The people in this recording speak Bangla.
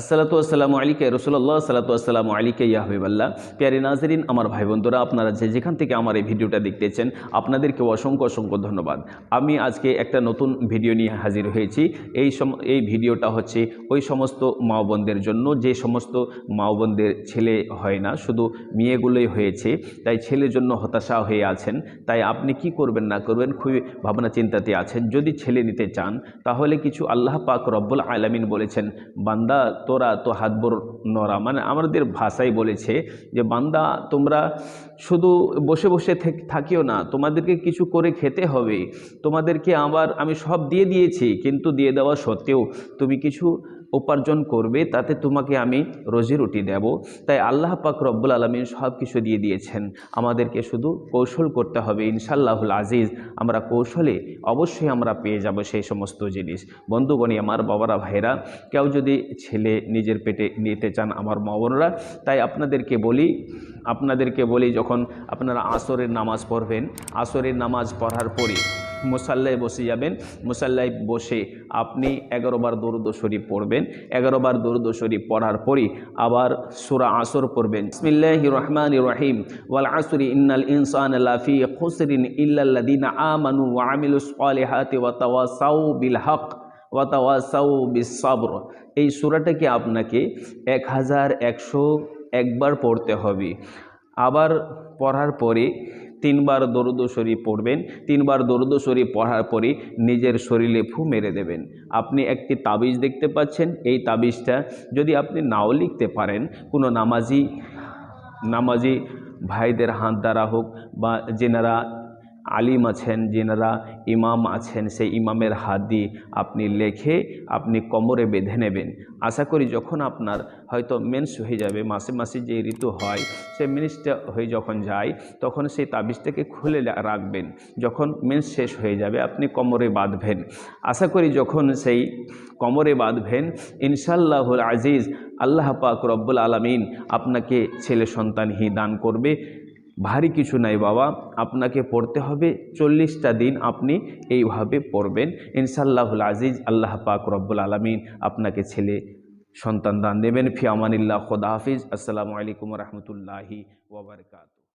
আসসালাতু আসসালামু আলিকে রসুল্লাহ সাল্লাতু আসসালামু আলিকে ইয়াহবিবাল্লাহ প্যারে নাজরিন, আমার ভাই বন্ধুরা আপনারা যে যেখান থেকে আমার এই ভিডিওটা দেখতেছেন, আপনাদেরকে অসংখ্য অসংখ্য ধন্যবাদ। আমি আজকে একটা নতুন ভিডিও নিয়ে হাজির হয়েছি। এই সম, এই ভিডিওটা হচ্ছে ওই সমস্ত মা বোনদের জন্য। যে সমস্ত মা বোনদের ছেলে হয় না, শুধু মেয়েগুলোই হয়েছে, তাই ছেলের জন্য হতাশা হয়ে আছেন। তাই আপনি কি করবেন না করবেন, খুবই ভাবনা চিন্তাতে আছেন। যদি ছেলে নিতে চান, তাহলে কিছু আল্লাহ পাক রব্বুল আলামিন বলেছেন, বান্দা তোরা তো হাতবর নরা মানে আমাদের ভাষাই বলেছে যে, বান্দা, তোমরা শুধু বসে বসে থেক- থাকিও না, তোমাদেরকে কিছু করে খেতে হবে। তোমাদেরকে আবার আমি সব দিয়ে দিয়েছি, কিন্তু দিয়ে দেওয়া সত্ত্বেও তুমি কিছু উপার্জন করবে, তাতে তোমাকে আমি রোজি রুটি দেব। তাই আল্লাহ পাক রব্বুল আলমিন সব কিছু দিয়ে দিয়েছেন। আমাদেরকে শুধু কৌশল করতে হবে ইনশাল্লাহুল আজিজ। আমরা কৌশলে অবশ্যই আমরা পেয়ে যাব সেই সমস্ত জিনিস। বন্ধুগণী আমার বাবারা ভাইরা কেউ যদি ছেলে নিজের পেটে নিতে চান, আমার মা তাই আপনাদেরকে বলি আপনাদেরকে বলি যখন আপনারা আসরের নামাজ পড়বেন, আসরের নামাজ পড়ার পরে মুসাল্লায় বসে যাবেন। মুসাল্লায় বসে আপনি এগারো বার দরুদ শরীফ পড়বেন। এগারো বার দরুদ শরীফ পড়ার পরই আবার সুরা আসর পড়বেন। বিসমিল্লাহ রহমান রহিম। ওয়াল আসরি ইন্নাল ইনসান লাফি খুসরিন ইল্লাল্লাযিনা আমানু ওয়া আমিলুস ওয়া তাওয়াসাউ বিল হক ওয়া তাওয়াসাউ বিস সাবর এই সূরাটাকে আপনাকে এক হাজার একশো একবার পড়তে হবে। আবার পড়ার পরে তিনবার দরুদ শরীফ পড়বেন, তিনবার দরুদ শরীফ পড়ার পরে নিজের শরীরে ফু মেরে দেবেন। আপনি একটি তাবিজ দেখতে পাচ্ছেন, এই তাবিজটা যদি আপনি নাও লিখতে পারেন, কোনো নামাজি নামাজি ভাইদের হাত দ্বারা হোক বা যেনারা আলিম আছেন যেনারা ইমাম আছেন, সেই ইমামের হাত দিয়ে আপনি লেখে আপনি কোমরে বেঁধে নেবেন। আশা করি যখন আপনার হয়তো মেন্স হয়ে যাবে, মাসে মাসে যে ঋতু হয়, সে মেন্সটা হয়ে যখন যায়, তখন সেই তাবিজটাকে খুলে রাখবেন। যখন মেন্স শেষ হয়ে যাবে, আপনি কোমরে বাঁধবেন। আশা করি যখন সেই কোমরে বাঁধবেন ইনশাল্লাহুল আজিজ, আল্লাহ পাক রব্বুল আলমিন আপনাকে ছেলে সন্তানহি দান করবে। ভারী কিছু নাই বাবা, আপনাকে পড়তে হবে চল্লিশটা দিন আপনি এইভাবে পড়বেন। ইনশাল্লাহুল আজিজ, আল্লাহ পাক রব্বুল আলমিন আপনাকে ছেলে, সন্তান দান দেবেন। ফিয়ামানিল্লাহ খোদা হাফিজ। আসসালামু আলাইকুম রহমতুল্লাহি ওবরকাত